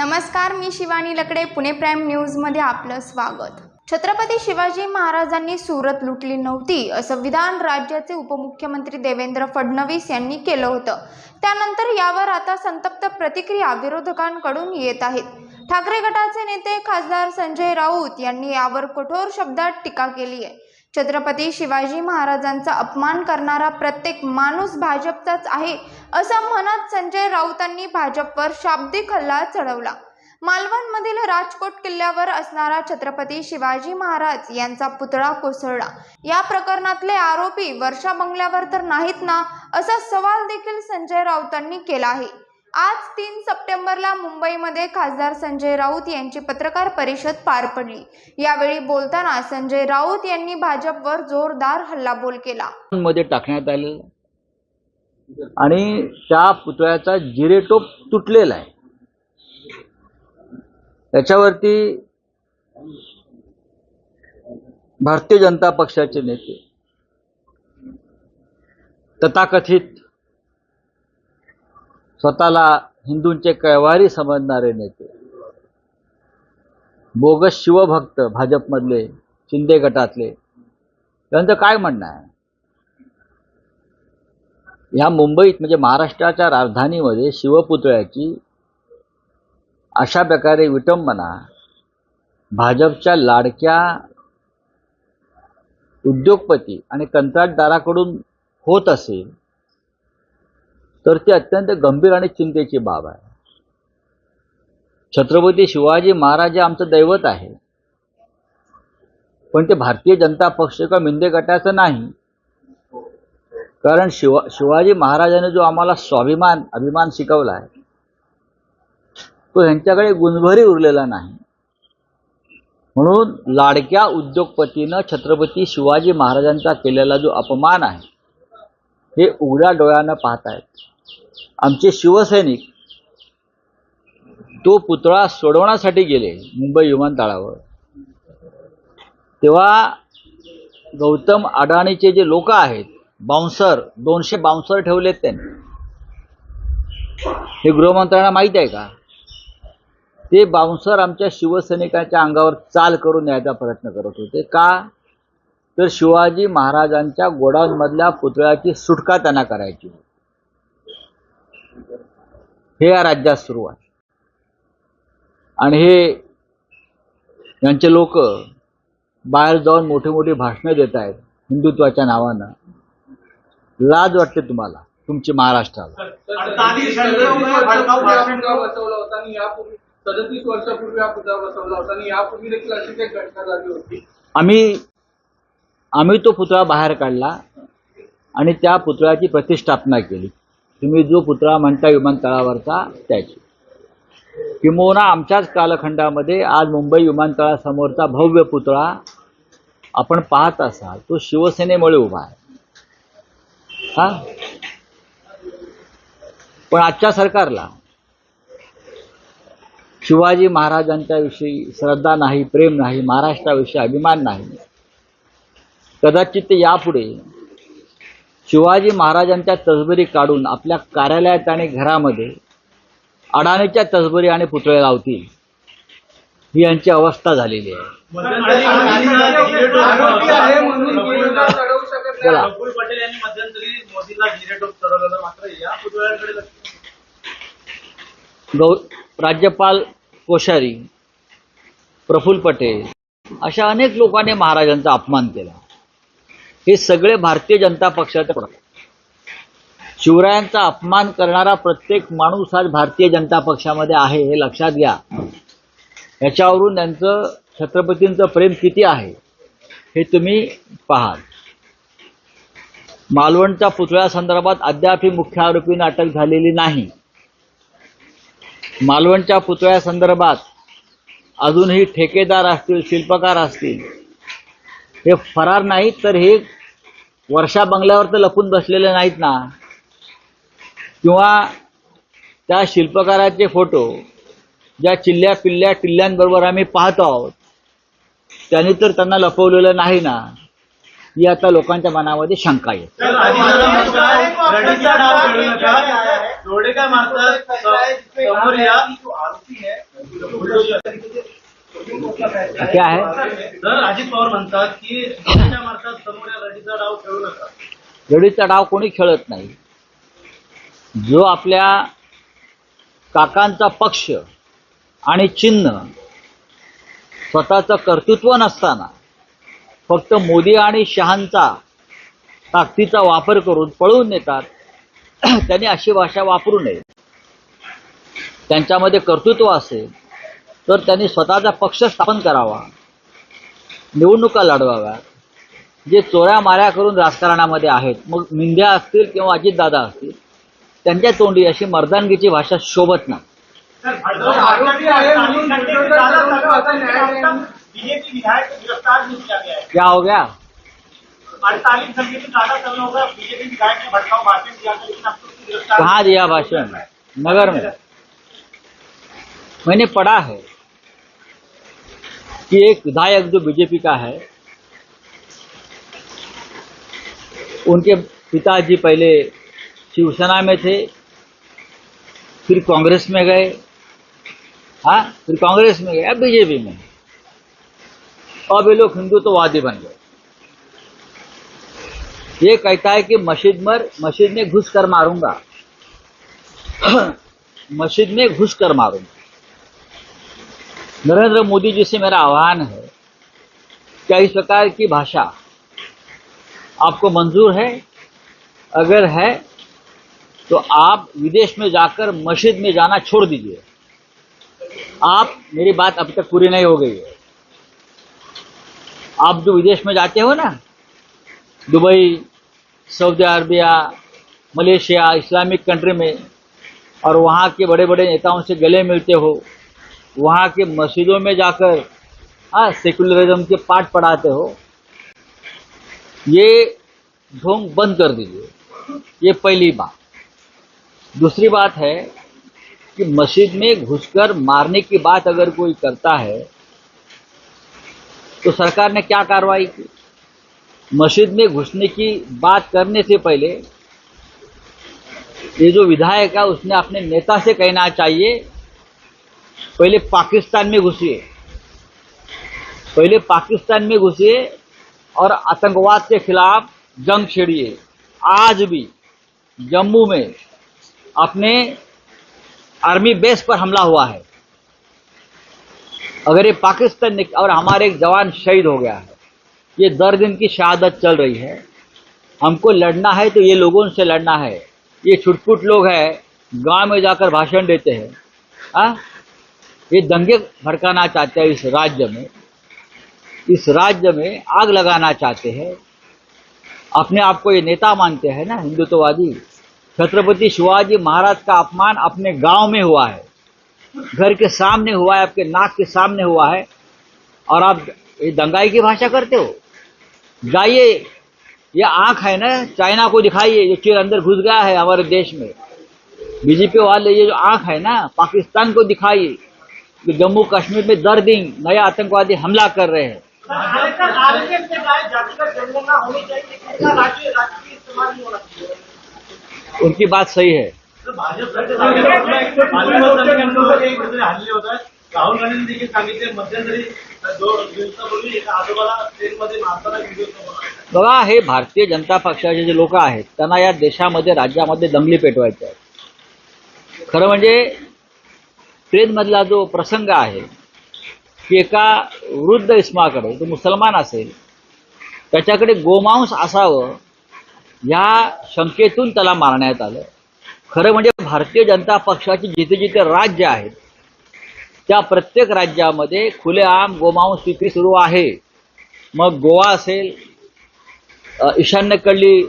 नमस्कार मी शिवानी लकडे पुणे प्राईम न्यूजमध्ये आपलं स्वागत. छत्रपती शिवाजी महाराजांनी सुरत लुटली नव्हती असं विधान राज्याचे उपमुख्यमंत्री देवेंद्र फडणवीस यांनी केलं होतं. त्यानंतर यावर आता संतप्त प्रतिक्रिया विरोधकांकडून येत आहेत. ठाकरे गटाचे नेते खासदार संजय राऊत यांनी यावर कठोर शब्दात टीका केली आहे. छत्रपती शिवाजी महाराजांचा अपमान करणारा प्रत्येक माणूस भाजपचाच आहे असं म्हणत संजय राऊतांनी भाजपवर शाब्दिक हल्ला चढवला. मालवणमधील राजकोट किल्ल्यावर असणारा छत्रपती शिवाजी महाराज यांचा पुतळा कोसळला. या प्रकरणातले आरोपी वर्षा बंगल्यावर तर नाहीत ना असा सवाल देखील संजय राऊतांनी केला आहे. आज तीन सप्टेंबरला मुंबईमध्ये खासदार संजय राऊत यांची पत्रकार परिषद पार पडली. यावेळी बोलताना संजय राऊत यांनी भाजपवर जोरदार हल्लाबोल केला. मध्ये टाकण्यात आलेलं आणि त्या पुतळ्याचा जिरेटोप तुटलेला आहे. त्याच्यावरती भारतीय जनता पक्षाचे नेते तथाकथित स्वतःला हिंदूंचे कळवारी समजणारे नेते. बोगस शिवभक्त भाजपमधले शिंदे गटातले त्यांचं काय म्हणणं आहे? ह्या मुंबईत म्हणजे महाराष्ट्राच्या राजधानीमध्ये शिवपुतळ्याची अशा प्रकारे विटंबना भाजपच्या लाडक्या उद्योगपती आणि कंत्राटदाराकडून होत असेल तर ती अत्यंत गंभीर आणि चिंतेची बाब आहे. छत्रपती शिवाजी महाराज हे आमचं दैवत आहे. पण ते भारतीय जनता पक्ष किंवा मिंदे गटाचं नाही? कारण शिवा शिवाजी महाराजांनी जो आम्हाला स्वाभिमान अभिमान शिकवला आहे तो ह्यांच्याकडे गुणभरी उरलेला नाही. म्हणून लाडक्या उद्योगपतीनं छत्रपती शिवाजी महाराजांचा केलेला जो अपमान आहे हे उघड्या डोळ्यानं पाहतायत. आमचे शिवसैनिक तो पुतळा सोडवण्यासाठी गेले मुंबई विमानतळावर. तेव्हा गौतम अडाणीचे जे लोक आहेत बाउन्सर दोनशे बाउन्सर ठेवलेत त्यांनी. हे गृहमंत्र्यांना माहीत आहे का? ते बाउन्सर आमच्या शिवसैनिकांच्या अंगावर चाल करून न्यायचा प्रयत्न करत होते. का? तर शिवाजी महाराजांच्या गोडाऊनमधल्या पुतळ्याची सुटका त्यांना करायची होती. हे या राज्यात सुरू आहे. आणि हे यांचे लोक बाहेर जाऊन मोठी मोठी भाषणं देत आहेत हिंदुत्वाच्या नावानं. लाज वाटते तुम्हाला तुमची महाराष्ट्राला. स्थानिक संदर्भात भडकाऊ भाषण का बसवला होता आणि यापूर्वी सदतीस वर्षापूर्वी हा पुतळा बसवला होता आणि यापूर्वी देखील अशीच एक घटना झाली होती. आम्ही आम्ही तो पुतळा बाहेर काढला आणि त्या पुतळ्याची प्रतिष्ठापना केली. तुम्ही जो पुतळा म्हणता विमानतळावरचा त्याची. किंबहुना आमच्याच कालखंडामध्ये आज मुंबई विमानतळासमोरचा भव्य पुतळा आपण पाहत असाल तो शिवसेनेमुळे उभा आहे. हा? पण आजच्या सरकारला शिवाजी महाराजांच्या विषयी श्रद्धा नाही प्रेम नाही महाराष्ट्राविषयी अभिमान नाही. कदाचित ते यापुढे शिवाजी महाराजांच्या तसबरी काढून आपल्या कार्यालयात आणि घरामध्ये अडाणीच्या तसबरी आणि पुतळे लावतील. ही यांची अवस्था झालेली आहे. चला. गौ राज्यपाल कोश्यारी प्रफुल्ल पटेल अशा अनेक लोकांनी महाराजांचा अपमान केला. हे सगळे भारतीय जनता पक्षाचे पडतात शिवरायांचा अपमान करणारा प्रत्येक माणूस आज भारतीय जनता पक्षामध्ये आहे हे लक्षात घ्या. याच्यावरून त्यांचं छत्रपतींचं प्रेम किती आहे हे तुम्ही पाहाल. मालवणच्या पुतळ्यासंदर्भात अद्याप ही मुख्य आरोपींना अटक झालेली नाही. मालवणच्या पुतळ्यासंदर्भात अजूनही ठेकेदार असतील शिल्पकार असतील हे फरार नाहीत तर हे वर्षा बंगल्यावर तर लपून बसलेले नाहीत ना. किंवा त्या शिल्पकाराचे फोटो ज्या चिल्ल्या पिल्ल्या टिल्ल्यांबरोबर आम्ही पाहतो आहोत त्यांनी तर त्यांना लपवलेलं नाही ना. ही आता लोकांच्या मनामध्ये शंका येते. जोडे काय मारतात? समोर या. जो आरोपी है क्या है? तर अजित पवार म्हणतात की समोर या लढीचा डाव खेळू नका. लढीचा डाव कोणी खेळत नाही. जो आपल्या काकांचा पक्ष आणि चिन्ह स्वतःचं कर्तृत्व नसताना फक्त मोदी आणि शहांचा ताकदीचा वापर करून पळवून नेतात त्यांनी अशी भाषा वापरू नये. त्यांच्यामध्ये कर्तृत्व असेल तर त्यांनी स्वतःचा पक्ष स्थापन करावा. निवडणुका लढवाव्यात जे चोऱ्या माऱ्या करून राजकारणामध्ये आहेत मग मिंध्या असतील किंवा अजितदादा असतील त्यांच्या तोंडी अशी मर्दानगीची भाषा शोभत नाही. किया है क्या हो गया दिया कहाँ भाषण नगर में मैंने पढ़ा है कि एक विधायक जो बीजेपी का है, उनके पिताजी पहले शिवसेना में थे, फिर कांग्रेस में गए हाँ फिर कांग्रेस में गए, अब बीजेपी में अब ये लोग हिंदुत्ववादी बन गए। ये कहता है कि मस्जिद मर, मस्जिद में घुस कर मारूँगा। मस्जिद में घुस कर मारूँगा। नरेंद्र मोदी जी से मेरा आह्वान है क्या इस प्रकार की भाषा आपको मंजूर है? अगर है तो आप विदेश में जाकर मस्जिद में जाना छोड़ दीजिए। आप, मेरी बात अभी तक पूरी नहीं हो गई है। आप जो विदेश में जाते हो ना, Dubai, Saudi Arabia, Malaysia, Islamic country में, और वहाँ के बड़े बड़े नेताओं से गले मिलते हो वहाँ के मस्जिदों में जाकर हाँ सेकुलरिज्म के पाठ पढ़ाते हो, ये ढोंग बंद कर दीजिए। ये पहली बात। दूसरी बात है कि मस्जिद में घुसकर मारने की बात अगर कोई करता है तो सरकार ने क्या कार्रवाई की? मस्जिद में घुसने की बात करने से पहले, ये जो विधायक है, उसने अपने नेता से कहना चाहिए पहले पाकिस्तान में घुसिए। पहले पाकिस्तान में घुसिए और आतंकवाद के खिलाफ जंग छेड़िए। आज भी जम्मू में अपने आर्मी बेस पर हमला हुआ है। अगर ये पाकिस्तान ने और हमारे एक जवान शहीद हो गया है। ये दर दिन की शहादत चल रही है। हमको लड़ना है तो ये लोगों से लड़ना है। ये छुटपुट लोग हैं। गाँव में जाकर भाषण देते हैं। हाँ? ये दंगे भड़काना चाहते हैं इस राज्य में। इस राज्य में आग लगाना चाहते हैं। अपने आप को ये नेता मानते हैं ना, हिंदुत्ववादी। छत्रपति शिवाजी महाराज का अपमान अपने गाँव में हुआ है। घर के सामने हुआ है, आपके नाक के सामने हुआ है। और आप ये दंगाई की भाषा करते हो? जाइए, ये आँख है ना, चाइना को दिखाइए, ये चीर अंदर घुस गया है हमारे देश में। बीजेपी वाले ये जो आँख है ना, पाकिस्तान को दिखाइए। कि जम्मू कश्मीर में दर दिन नया आतंकवादी हमला कर रहे हैं आरएसएस आरएसएस ने कहा है जातिगत जनगणना होनी चाहिए इसका राज्य राष्ट्रीय इस्तेमाल नहीं होना चाहिए उनकी बात सही है तर भाजप सरकार हल्ले होत आहेत राहुल गांधींनी देखील सांगितले मध्यंतरी दोन दिवसापूर्वी एका आजोबाला ट्रेनमध्ये मारताना व्हिडिओ समोर आला. बघा हे भारतीय जनता पक्षाचे जे लोक आहेत त्यांना या देशामध्ये राज्यामध्ये दंगली पेटवायचे आहेत खरं म्हणजे ट्रेनमधला जो प्रसंग आहे की एका वृद्ध इस्माकडे तो मुसलमान असेल त्याच्याकडे गोमांस असावं या शंकेतून त्याला मारण्यात आलं. खरं म्हणजे भारतीय जनता पक्षाची जिथे जिथे राज्य आहेत त्या प्रत्येक राज्यामध्ये खुलेआम गोमांस विक्री सुरू आहे. मग गोवा असेल ईशान्येकडली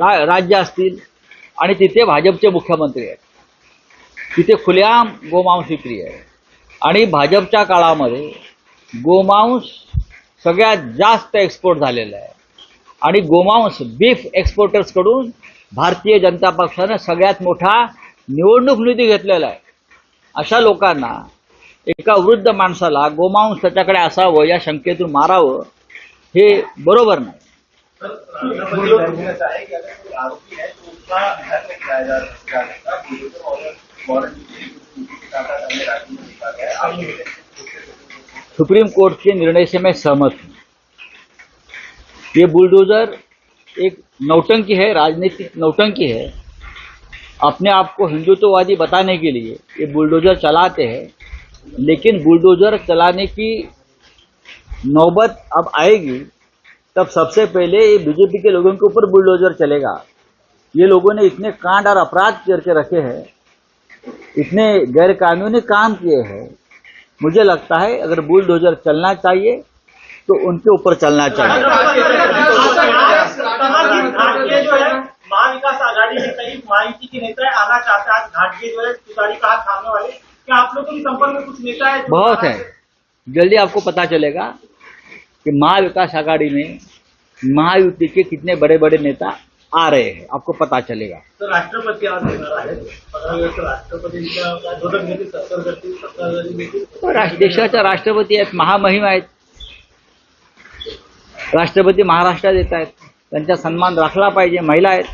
रा राज्य असतील आणि तिथे भाजपचे मुख्यमंत्री आहेत. तिथे खुलेआम गोमांस विक्री आहे. आणि भाजपच्या काळामध्ये गोमांस सगळ्यात जास्त एक्सपोर्ट झालेला आहे. आणि गोमांस बीफ एक्सपोर्टर्सकडून भारतीय जनता पक्षानं सगळ्यात मोठा निवडणूक निधी घेतलेला आहे. अशा लोकांना एका वृद्ध माणसाला गोमांस त्याच्याकडे असावं या शंकेतून मारावं हे बरोबर नाही. सुप्रीम कोर्ट के निर्णय से मैं सहमत हूँ। ये बुलडोजर एक नौटंकी है, राजनीतिक नौटंकी है। अपने आप को हिंदुत्ववादी बताने के लिए ये बुलडोजर चलाते हैं, लेकिन बुलडोजर चलाने की नौबत अब आएगी, तब सबसे पहले ये बीजेपी के लोगों के ऊपर बुलडोजर चलेगा। ये लोगों ने इतने कांड और अपराध करके रखे हैं इतने गैरकानूनी काम किए हैं। मुझे लगता है अगर बुलडोजर चलना चाहिए तो उनके ऊपर चलना चाहिए। है महाविकास आघाड़ी के करीब महायुति के नेता आना चाहते हैं आज घाटगे जो है तुतारी का हाथ वाले। क्या आप लोगों के संपर्क में कुछ नेता है बहुत है। जल्दी आपको पता चलेगा कि महाविकास आघाड़ी में महायुति के कितने बड़े बड़े नेता आ रहे हैं आपको पता चलेगा। तर राष्ट्रपती आज येणार आहेत. राष्ट्रपतींच्या देशाच्या राष्ट्रपती आहेत महामहिम आहेत. राष्ट्रपती महाराष्ट्रात येत आहेत. त्यांचा सन्मान राखला पाहिजे महिला आहेत.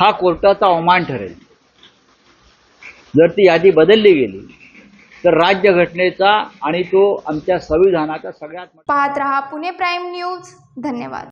हा कोर्टाचा अवमान ठरेल. जर ती यादी बदलली गेली तर राज्यघटनेचा आणि तो आमच्या संविधानाचा सगळ्यात पाहत रहा पुणे प्राईम न्यूज. धन्यवाद.